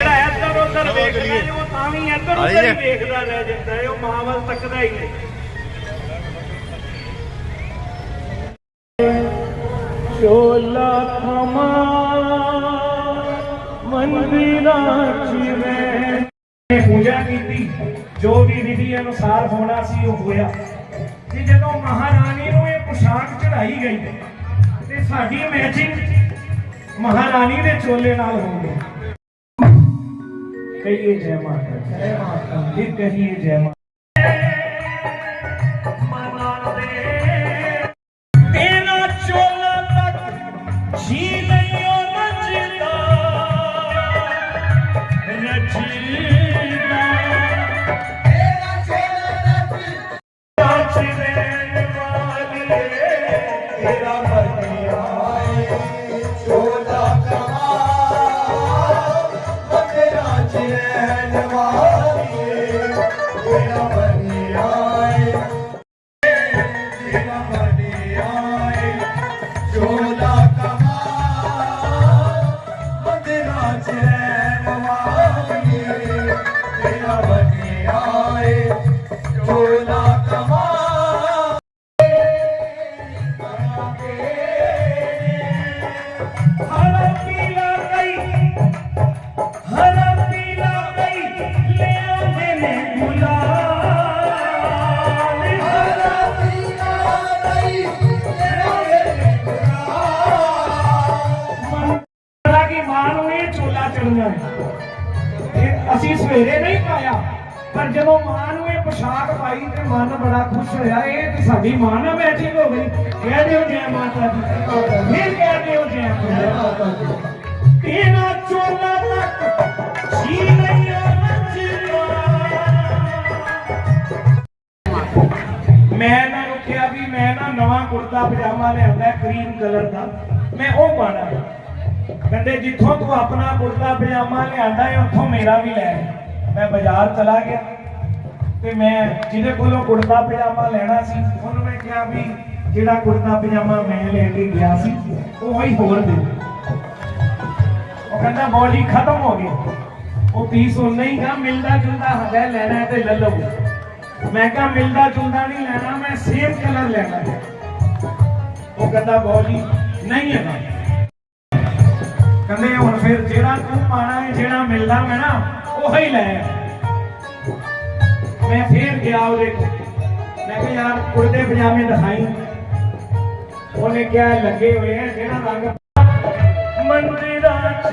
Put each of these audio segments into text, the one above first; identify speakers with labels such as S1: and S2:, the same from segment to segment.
S1: ਜਿਹੜਾ ਇੱਧਰ ਵੇਖਦਾ ਹੀ ਵੇਖਦਾ ਰਹਿ ਜਾਂਦਾ ਹੈ ਉਹ ਮਾਂ ਵੱਲ ਤੱਕਦਾ ਹੀ ਨਹੀਂ ਚੋਲਾ ਖਮਾ ਮੰਦਿਰਾਂ ਚ ਪੂਜਾ ਕੀਤੀ, ਜੋ ਵੀ ਵਿਧੀ ਅਨੁਸਾਰ ਹੋਣਾ ਸੀ ਉਹ ਹੋਇਆ। ਕਿ ਜਦੋਂ ਮਹਾਰਾਣੀ ਨੂੰ ਇਹ ਪੁਸ਼ਾਕ ਚੜਾਈ ਗਈ, ਤੇ ਸਾਡੀ ਮੈਚਿੰਗ ਮਹਾਰਾਣੀ ਦੇ ਚੋਲੇ ਨਾਲ ਹੋ ਗਈ। ਕਹੀਏ ਜੈ ਮਾਤਾ ਜੈ ਮਾਤਾ ਦੀ, ਕਹੀਏ ਜੈ ਮਾਤਾ ਹਰਾ ਚੋਲਾ ਚੜਨਾ ਹੈ ਇਹ ਅਸੀਂ ਸਵੇਰੇ ਨਹੀਂ ਪਾਇਆ ਪਰ ਜਦੋਂ ਮਾਂ ਨੂੰ ਇਹ ਪੋਸ਼ਾਕ ਪਾਈ ਤੇ ਮਨ ਬੜਾ ਖੁਸ਼ ਹੋਇਆ ਇਹ ਤੇ ਸਾਡੀ ਮਾਂ ਨਾਲ ਮੈਚਿੰਗ ਹੋ ਗਈ। ਕਹਿ ਦਿਓ ਜੈ ਮਾਤਾ ਦੀ ਫਿਰ ਕਹਿ ਦਿਓ ਜੈ ਮਾਤਾ ਦੀ। ਤੇਰਾ ਚੋਲਾ ਤੱਕ ਜੀ ਲਈਆ ਨੱਚਦਾ ਮੈਂ ਇਹਨਾਂ ਨੂੰ ਕਿਹਾ ਵੀ ਮੈਂ ਨਾ ਨਵਾਂ ਕੁੜਤਾ ਪਜਾਮਾ ਲਿਆਂਦਾ ਕਰੀਮ ਕਲਰ ਦਾ। ਮੈਂ ਉਹ ਪਾਣਾ ਹੈ। ਕਹਿੰਦੇ, ਜਿੱਥੋਂ ਤੂੰ ਆਪਣਾ ਕੁੜਤਾ ਪਜਾਮਾ ਲਿਆਂਦਾ ਹੈ ਉੱਥੋਂ ਮੇਰਾ ਵੀ ਲੈ ਮੈਂ ਬਾਜ਼ਾਰ ਚਲਾ ਗਿਆ ਤੇ ਮੈਂ ਜਿਹਦੇ ਕੋਲੋਂ ਕੁੜਤਾ ਪਜਾਮਾ ਲੈਣਾ ਸੀ, ਉਹਨੂੰ ਮੈਂ ਕਿਹਾ ਵੀ ਜਿਹੜਾ ਕੁੜਤਾ ਪਜਾਮਾ ਮੈਂ ਲੈ ਕੇ ਗਿਆ ਸੀ, ਉਹ ਹੀ ਹੋਰ ਦੇ। ਉਹ ਕਹਿੰਦਾ, ਬੋਲੀ ਖਤਮ ਹੋ ਗਈ ਉਹ ਪੀਸ ਉਹ ਹੀ ਗਾ, ਮਿਲਦਾ ਜੁਲਦਾ ਹੈਗਾ ਲੈਣਾ ਤੇ ਲੈ ਲਓ। ਮੈਂ ਕਿਹਾ, ਮਿਲਦਾ ਜੁਲਦਾ ਨਹੀਂ ਲੈਣਾ, ਮੈਂ ਸੇਮ ਕਲਰ ਲੈਣਾ ਉਹ ਕਹਿੰਦਾ, ਬੋਲੀ ਨਹੀਂ ਹੈ ਕਹਿੰਦੇ ਹੁਣ ਫਿਰ ਜਿਹੜਾ ਤੂੰ ਪਾਣਾ ਹੈ, ਜਿਹੜਾ ਮਿਲਦਾ ਮੈਂ ਨਾ, ਉਹ ਹੀ ਲੈ ਆ। ਮੈਂ ਫੇਰ ਗਿਆ ਉਹਦੇ ਕੋਲ ਮੈਂ ਕਿਹਾ, ਯਾਰ ਕੁੜਤੇ ਪਜਾਮੇ ਦਿਖਾਈ ਉਹਨੇ ਕਿਹਾ, ਲੱਗੇ ਹੋਏ ਆ, ਜਿਹੜਾ ਰੰਗ ਮੰਦਿਰਾਂ ਚ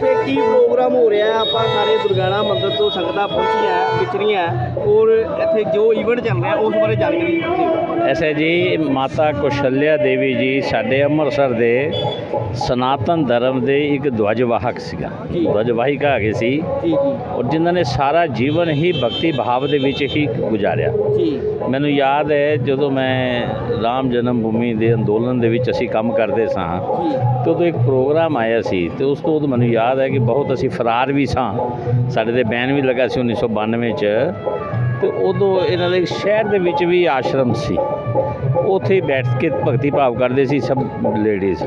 S2: ਤੇ ਕੀ ਪ੍ਰੋਗਰਾਮ ਹੋ ਰਿਹਾ? ਆਪਾਂ ਸਾਰੇ ਦੁਰਗਾਣਾ ਮੰਦਿਰ ਤੋਂ ਸੰਗਤਾਂ ਪਹੁੰਚੀਆਂ ਵਿਚਰੀਆਂ ਔਰ ਇੱਥੇ ਜੋ ਇਵੈਂਟ ਚੱਲ ਰਿਹਾ ਉਸ ਬਾਰੇ ਜਾਣਕਾਰੀ ਦਿਓ।
S3: ਐਸੇ ਜੀ ਮਾਤਾ ਕੁਸ਼ਲਿਆ ਦੇਵੀ ਜੀ ਸਾਡੇ ਅੰਮ੍ਰਿਤਸਰ ਦੇ ਸਨਾਤਨ ਧਰਮ ਦੇ ਇੱਕ ਧਵਜਵਾਹਕ ਸੀਗਾ। ਧਵਜਵਾਹਿਕਾ ਹੈਗੇ ਸੀ।
S2: ਜੀ ਜੀ।
S3: ਔਰ ਜਿਨ੍ਹਾਂ ਨੇ ਸਾਰਾ ਜੀਵਨ ਹੀ ਭਗਤੀ ਭਾਵ ਦੇ ਵਿੱਚ ਹੀ ਗੁਜ਼ਾਰਿਆ। ਮੈਨੂੰ ਯਾਦ ਹੈ ਜਦੋਂ ਮੈਂ ਰਾਮ ਜਨਮ ਭੂਮੀ ਦੇ ਅੰਦੋਲਨ ਦੇ ਵਿੱਚ ਅਸੀਂ ਕੰਮ ਕਰਦੇ ਸਾਂ ਤੇ ਉਦੋਂ ਇੱਕ ਪ੍ਰੋਗਰਾਮ ਆਇਆ ਸੀ ਤੇ ਉਸ ਤੋਂ ਉਦੋਂ ਮੈਨੂੰ ਯਾਦ ਹੈ ਕਿ ਬਹੁਤ ਅਸੀਂ ਫਰਾਰ ਵੀ ਸਾਂ। ਸਾਡੇ ਤੇ ਬੈਨ ਵੀ ਲੱਗਾ ਸੀ 1992 ਚ। ਤੇ ਉਦੋਂ ਇਹਨਾਂ ਦੇ ਸ਼ਹਿਰ ਦੇ ਵਿੱਚ ਵੀ ਆਸ਼ਰਮ ਸੀ। ਉੱਥੇ ਬੈਠ ਕੇ ਭਗਤੀ ਭਾਵ ਕਰਦੇ ਸੀ ਸਭ ਲੇਡੀਜ਼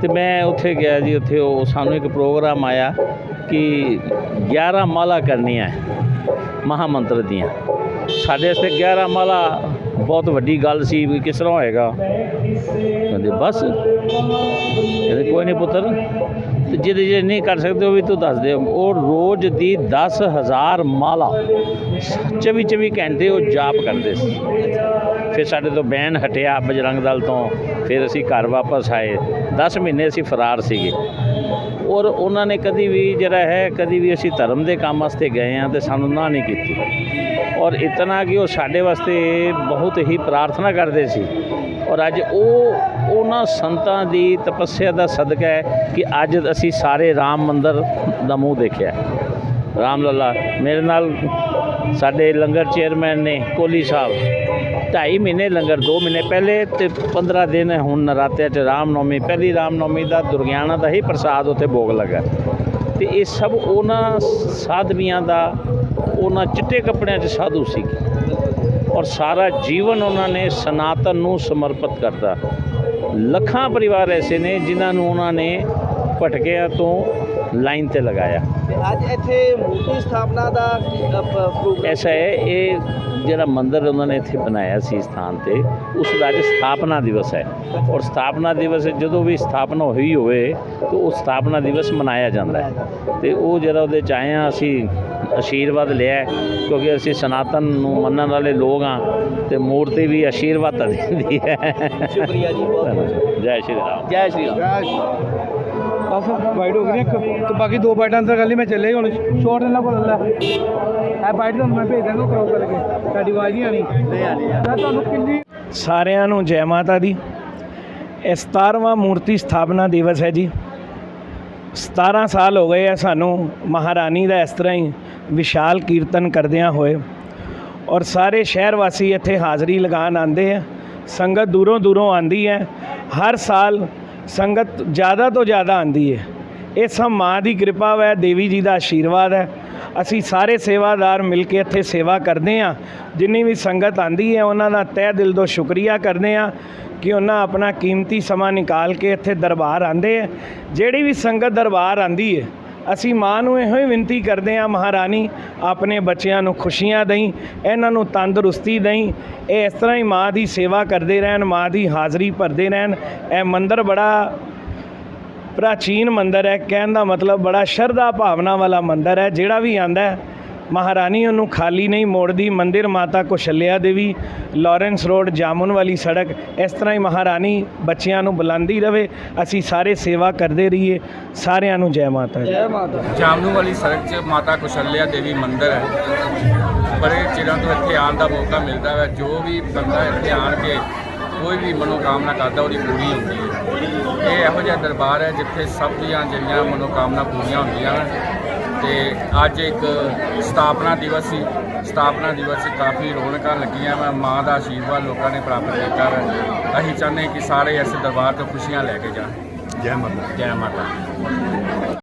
S3: ਤੇ ਮੈਂ ਉੱਥੇ ਗਿਆ ਜੀ, ਉੱਥੇ ਉਹ ਸਾਨੂੰ ਇੱਕ ਪ੍ਰੋਗਰਾਮ ਆਇਆ ਕਿ 11 ਮਾਲਾ ਕਰਨੀਆਂ ਹੈ ਮਹਾਮੰਤਰ ਦੀਆਂ। ਸਾਡੇ ਵਾਸਤੇ 11 ਮਾਲਾ ਬਹੁਤ ਵੱਡੀ ਗੱਲ ਸੀ ਵੀ ਕਿਸ ਤਰ੍ਹਾਂ ਹੋਏਗਾ। ਕਹਿੰਦੇ, ਬਸ। ਕਹਿੰਦੇ, ਕੋਈ ਨਹੀਂ ਪੁੱਤਰ, ਤੇ ਜਿਹਦੇ ਜਿਹੜੇ ਨਹੀਂ ਕਰ ਸਕਦੇ ਉਹ ਵੀ ਤੂੰ ਦੱਸ ਦੇ। ਉਹ ਰੋਜ਼ ਦੀ 10000 ਮਾਲਾ 24 24 ਘੰਟੇ ਉਹ ਜਾਪ ਕਰਦੇ ਸੀ। ਫਿਰ ਸਾਡੇ ਤੋਂ ਬੈਨ ਹਟਿਆ ਬਜਰੰਗ ਦਲ ਤੋਂ। ਫਿਰ ਅਸੀਂ ਘਰ ਵਾਪਸ ਆਏ। 10 ਮਹੀਨੇ ਅਸੀਂ ਫਰਾਰ ਸੀਗੇ। ਔਰ ਉਹਨਾਂ ਨੇ ਕਦੀ ਵੀ ਜਿਹੜਾ ਹੈ, ਕਦੀ ਵੀ ਅਸੀਂ ਧਰਮ ਦੇ ਕੰਮ ਵਾਸਤੇ ਗਏ ਆ ਤੇ ਸਾਨੂੰ ਨਾ ਨਹੀਂ ਕੀਤੀ। ਔਰ ਇਤਨਾ ਕਿ ਉਹ ਸਾਡੇ ਵਾਸਤੇ ਬਹੁਤ ਹੀ ਪ੍ਰਾਰਥਨਾ ਕਰਦੇ ਸੀ। ਔਰ ਅੱਜ ਉਹ, ਉਹਨਾਂ ਸੰਤਾਂ ਦੀ ਤਪੱਸਿਆ ਦਾ ਸਦਕਾ ਹੈ ਕਿ ਅੱਜ ਅਸੀਂ ਸਾਰੇ ਰਾਮ ਮੰਦਰ ਦਾ ਮੂੰਹ ਦੇਖਿਆ। ਰਾਮ ਲੱਲਾ। ਮੇਰੇ ਨਾਲ ਸਾਡੇ ਲੰਗਰ ਚੇਅਰਮੈਨ ਨੇ ਕੋਲੀ ਸਾਹਿਬ। ਢਾਈ ਮਹੀਨੇ ਲੰਗਰ 2 ਮਹੀਨੇ ਪਹਿਲੇ ਤੇ 15 ਦਿਨ ਹੁਣ ਨਰਾਤਿਆਂ 'ਚ ਰਾਮਨੌਮੀ, ਪਹਿਲੀ ਰਾਮਨੌਮੀ ਦਾ ਦੁਰਗਿਆਣਾ ਦਾ ਹੀ ਪ੍ਰਸਾਦ ਉੱਥੇ ਭੋਗ ਲੱਗਾ। ਤੇ ਇਹ ਸਭ ਉਹਨਾਂ ਸਾਧਵੀਆਂ ਦਾ, ਉਹਨਾਂ ਚਿੱਟੇ ਕੱਪੜਿਆਂ 'ਚ ਸਾਧੂ ਸੀ। ਔਰ ਸਾਰਾ ਜੀਵਨ ਉਹਨਾਂ ਨੇ ਸਨਾਤਨ ਨੂੰ ਸਮਰਪਿਤ ਕਰਤਾ। ਲੱਖਾਂ ਪਰਿਵਾਰ ਐਸੇ ਨੇ ਜਿਨ੍ਹਾਂ ਨੂੰ ਉਹਨਾਂ ਨੇ ਭਟਕਿਆਂ ਤੋਂ ਲਾਈਨ ਤੇ ਲਗਾਇਆ।
S2: ਅੱਜ ਇੱਥੇ ਮੂਰਤੀ ਸਥਾਪਨਾ ਦਾ ਪ੍ਰੋਗਰਾਮ
S3: ਐਸਾ ਹੈ ਇਹ ਜਿਹੜਾ ਮੰਦਿਰ ਉਹਨਾਂ ਨੇ ਇੱਥੇ ਬਣਾਇਆ ਸੀ ਸਥਾਨ ਤੇ ਉਸ ਦਾ ਅੱਜ ਸਥਾਪਨਾ ਦਿਵਸ ਹੈ। ਔਰ ਸਥਾਪਨਾ ਦਿਵਸ ਜਦੋਂ ਵੀ ਸਥਾਪਨਾ ਹੋਈ ਹੋਵੇ ਤਾਂ ਉਹ ਸਥਾਪਨਾ ਦਿਵਸ ਮਨਾਇਆ ਜਾਂਦਾ ਹੈ। ਤੇ ਉਹ ਜਿਹੜਾ ਉਹਦੇ ਚ ਆਏ ਹਾਂ ਅਸੀਂ ਆਸ਼ੀਰਵਾਦ ਲਿਆ ਕਿਉਂਕਿ ਅਸੀਂ ਸਨਾਤਨ ਨੂੰ ਮੰਨਣ ਵਾਲੇ ਲੋਕ ਹਾਂ ਤੇ ਮੂਰਤੀ ਵੀ ਆਸ਼ੀਰਵਾਦ ਤਾਂ ਦਿੰਦੀ ਹੈ।
S2: ਸ਼ੁਕਰੀਆ ਜੀ ਬਹੁਤ ਬਹੁਤ
S3: ਜੈ ਸ਼੍ਰੀ ਰਾਮ।
S2: ਜੈ ਸ਼੍ਰੀ ਰਾਮ।
S4: ਬਸ ਵਾਈਡ ਹੋ ਗਈ ਇੱਕ। ਤੇ ਬਾਕੀ ਦੋ ਬਾਈਟਾਂ ਅੰਦਰ ਲਈ ਮੈਂ ਚੱਲੇ ਹੁਣ। ਸ਼ੋਰਟ ਇਹਨਾਂ ਕੋਲ ਲੈ। ਇਹ ਬਾਈਟ ਤੁਹਾਨੂੰ ਮੈਂ ਭੇਜ ਦਾਂਗਾ ਕਰਾਉ ਕਰਕੇ। ਤੁਹਾਡੀ ਆਵਾਜ਼ ਨਹੀਂ ਆਣੀ
S2: ਨਹੀਂ ਆਣੀ
S4: ਤੁਹਾਨੂੰ ਕਿੰਨੀ
S1: ਸਾਰਿਆਂ ਨੂੰ ਜੈ ਮਾਤਾ ਦੀ। ਇਹ 17ਵਾਂ ਮੂਰਤੀ ਸਥਾਪਨਾ ਦਿਵਸ ਹੈ ਜੀ। 17 ਸਾਲ ਹੋ ਗਏ ਆ ਸਾਨੂੰ ਮਹਾਰਾਣੀ ਦਾ ਇਸ ਤਰ੍ਹਾਂ ਹੀ ਵਿਸ਼ਾਲ ਕੀਰਤਨ ਕਰਦਿਆਂ ਹੋਏ। ਔਰ ਸਾਰੇ ਸ਼ਹਿਰ ਵਾਸੀ ਇੱਥੇ ਹਾਜ਼ਰੀ ਲਗਾਉਣ ਆਉਂਦੇ ਆ। ਸੰਗਤ ਦੂਰੋਂ ਦੂਰੋਂ ਆਂਦੀ ਹੈ। ਹਰ ਸਾਲ ਸੰਗਤ ਜ਼ਿਆਦਾ ਤੋਂ ਜ਼ਿਆਦਾ ਆਂਦੀ ਹੈ ਇਹ ਸਭ ਮਾਂ ਦੀ ਕਿਰਪਾ ਹੈ ਦੇਵੀ ਜੀ ਦਾ ਆਸ਼ੀਰਵਾਦ ਹੈ। ਅਸੀਂ ਸਾਰੇ ਸੇਵਾਦਾਰ ਮਿਲ ਕੇ ਇੱਥੇ ਸੇਵਾ ਕਰਦੇ ਹਾਂ। ਜਿੰਨੀ ਵੀ ਸੰਗਤ ਆਂਦੀ ਹੈ, ਉਹਨਾਂ ਦਾ ਤਹਿ ਦਿਲ ਤੋਂ ਸ਼ੁਕਰੀਆ ਕਰਦੇ ਹਾਂ ਕਿ ਉਹਨਾਂ ਆਪਣਾ ਕੀਮਤੀ ਸਮਾਂ ਨਿਕਾਲ ਕੇ ਇੱਥੇ ਦਰਬਾਰ ਆਂਦੇ ਹੈ। ਜਿਹੜੀ ਵੀ ਸੰਗਤ ਦਰਬਾਰ ਆਂਦੀ ਹੈ ਅਸੀਂ ਮਾਂ ਨੂੰ ਇਹੋ ਹੀ ਬੇਨਤੀ ਕਰਦੇ ਹਾਂ, ਮਹਾਰਾਣੀ, ਆਪਣੇ ਬੱਚਿਆਂ ਨੂੰ ਖੁਸ਼ੀਆਂ ਦੇਈ, ਇਹਨਾਂ ਨੂੰ ਤੰਦਰੁਸਤੀ ਦੇਈ, ਇਹ ਇਸ ਤਰ੍ਹਾਂ ਹੀ ਮਾਂ ਦੀ ਸੇਵਾ ਕਰਦੇ ਰਹਿਣ, ਮਾਂ ਦੀ ਹਾਜ਼ਰੀ ਭਰਦੇ ਰਹਿਣ। ਇਹ ਮੰਦਰ ਬੜਾ ਪ੍ਰਾਚੀਨ ਮੰਦਰ ਹੈ, ਕਹਿਣ ਦਾ ਮਤਲਬ ਬੜਾ ਸ਼ਰਧਾ ਭਾਵਨਾ ਵਾਲਾ ਮੰਦਰ ਹੈ, ਜਿਹੜਾ ਵੀ ਆਂਦਾ ਹੈ ਮਹਾਰਾਣੀ ਉਹਨੂੰ ਖਾਲੀ ਨਹੀਂ ਮੋੜਦੀ ਮੰਦਿਰ ਮਾਤਾ ਕੁਸ਼ਲਿਆ ਦੇਵੀ ਲਾਰੈਂਸ ਰੋਡ ਜਾਮੁਨ ਵਾਲੀ ਸੜਕ ਇਸ ਤਰ੍ਹਾਂ ਹੀ ਮਹਾਰਾਣੀ ਬੱਚਿਆਂ ਨੂੰ ਬੁਲਾਉਂਦੀ ਰਵੇ। ਅਸੀਂ ਸਾਰੇ ਸੇਵਾ ਕਰਦੇ ਰਹੀਏ। ਸਾਰਿਆਂ ਨੂੰ ਜੈ ਮਾਤਾ
S2: ਜੈ ਮਾਤਾ
S5: ਜਾਮਨੂ ਵਾਲੀ ਸੜਕ 'ਚ ਮਾਤਾ ਕੁਸ਼ਲਿਆ ਦੇਵੀ ਮੰਦਿਰ ਹੈ। ਬੜੇ ਚਿਰਾਂ ਤੋਂ ਇੱਥੇ ਆਉਣ ਦਾ ਮੌਕਾ ਮਿਲਦਾ ਹੈ। ਜੋ ਵੀ ਬੰਦਾ ਇੱਥੇ ਆਣ ਕੇ ਕੋਈ ਵੀ ਮਨੋਕਾਮਨਾ ਕਰਦਾ ਉਹਦੀ ਪੂਰੀ ਹੁੰਦੀ ਹੈ। ਇਹ ਇਹੋ ਜਿਹਾ ਦਰਬਾਰ ਹੈ ਜਿੱਥੇ ਸਭ ਦੀਆਂ ਜਿਹੜੀਆਂ ਮਨੋਕਾਮਨਾ ਪੂਰੀਆਂ ਹੁੰਦੀਆਂ ਹਨ। ਤੇ ਅੱਜ ਇੱਕ ਸਥਾਪਨਾ ਦਿਵਸ ਸੀ। ਸਥਾਪਨਾ ਦਿਵਸ 'ਚ ਕਾਫੀ ਰੌਣਕਾਂ ਲੱਗੀਆਂ ਵਾ। ਮਾਂ ਦਾ ਆਸ਼ੀਰਵਾਦ ਲੋਕਾਂ ਨੇ ਪ੍ਰਾਪਤ ਕੀਤਾ ਹੈ ਅਸੀਂ ਚਾਹੁੰਦੇ ਕਿ ਸਾਰੇ ਇਸ ਦਰਬਾਰ ਤੋਂ ਖੁਸ਼ੀਆਂ ਲੈ ਕੇ ਜਾਣ। ਜੈ ਮਾਤਾ ਜੈ ਮਾਤਾ